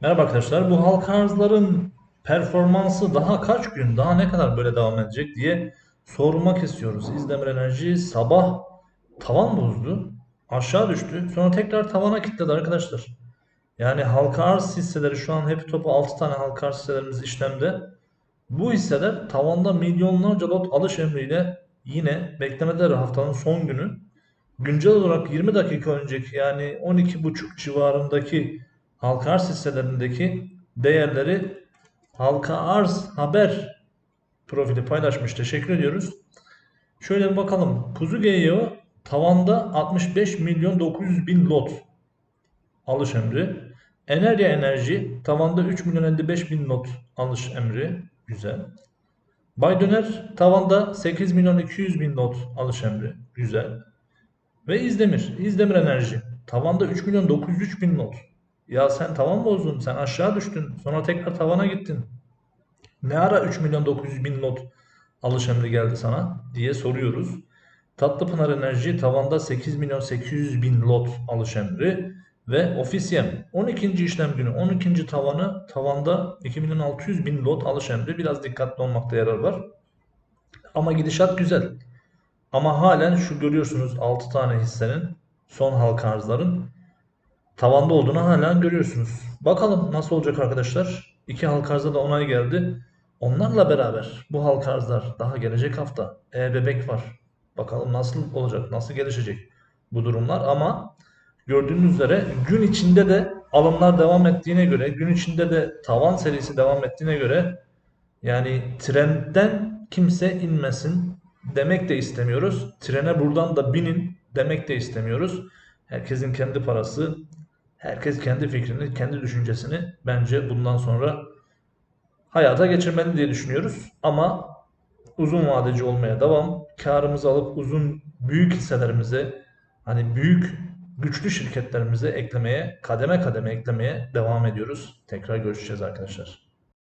Merhaba arkadaşlar. Bu halka arzların performansı daha kaç gün, daha ne kadar böyle devam edecek diye sormak istiyoruz. İzdemir Enerji sabah tavan bozdu, aşağı düştü, sonra tekrar tavana kilitledi arkadaşlar. Yani halka arz hisseleri şu an hep topu 6 tane halka arz hisselerimiz işlemde. Bu hisseler tavanda milyonlarca lot alış emriyle yine beklemedeler haftanın son günü. Güncel olarak 20 dakika önceki yani 12.5 civarındaki halka arz hisselerindeki değerleri halka arz haber profili paylaşmış. Teşekkür ediyoruz. Şöyle bir bakalım. Kuzu GYO tavanda 65 milyon 900 bin lot alış emri. Enerya Enerji tavanda 3 milyon 55 bin lot alış emri. Güzel. Bay Döner tavanda 8 milyon 200 bin lot alış emri. Güzel. Ve İzdemir. İzdemir Enerji. Tavanda 3 milyon 903 bin not. Ya sen tavan bozdun. Sen aşağı düştün. Sonra tekrar tavana gittin. Ne ara 3 milyon 900 bin not alış emri geldi sana diye soruyoruz. Tatlıpınar Enerji tavanda 8 milyon 800 bin lot alış emri ve Ofisiyem 12. işlem günü 12. tavanı tavanda 2 milyon 600 bin lot alış emri biraz dikkatli olmakta yarar var. Ama gidişat güzel. Ama halen şu görüyorsunuz 6 tane hissenin son halka arzların tavanda olduğunu halen görüyorsunuz. Bakalım nasıl olacak arkadaşlar. İki halka arzda da onay geldi. Onlarla beraber bu halka arzlar daha gelecek hafta e-bebek var. Bakalım nasıl olacak, nasıl gelişecek bu durumlar ama gördüğünüz üzere gün içinde de alımlar devam ettiğine göre, gün içinde de tavan serisi devam ettiğine göre yani trendden kimse inmesin demek de istemiyoruz. Trene buradan da binin demek de istemiyoruz. Herkesin kendi parası, herkes kendi fikrini, kendi düşüncesini bence bundan sonra hayata geçirmeli diye düşünüyoruz. Ama uzun vadeci olmaya devam. Karımızı alıp uzun büyük hisselerimize hani büyük güçlü şirketlerimize eklemeye, kademe kademe eklemeye devam ediyoruz. Tekrar görüşeceğiz arkadaşlar.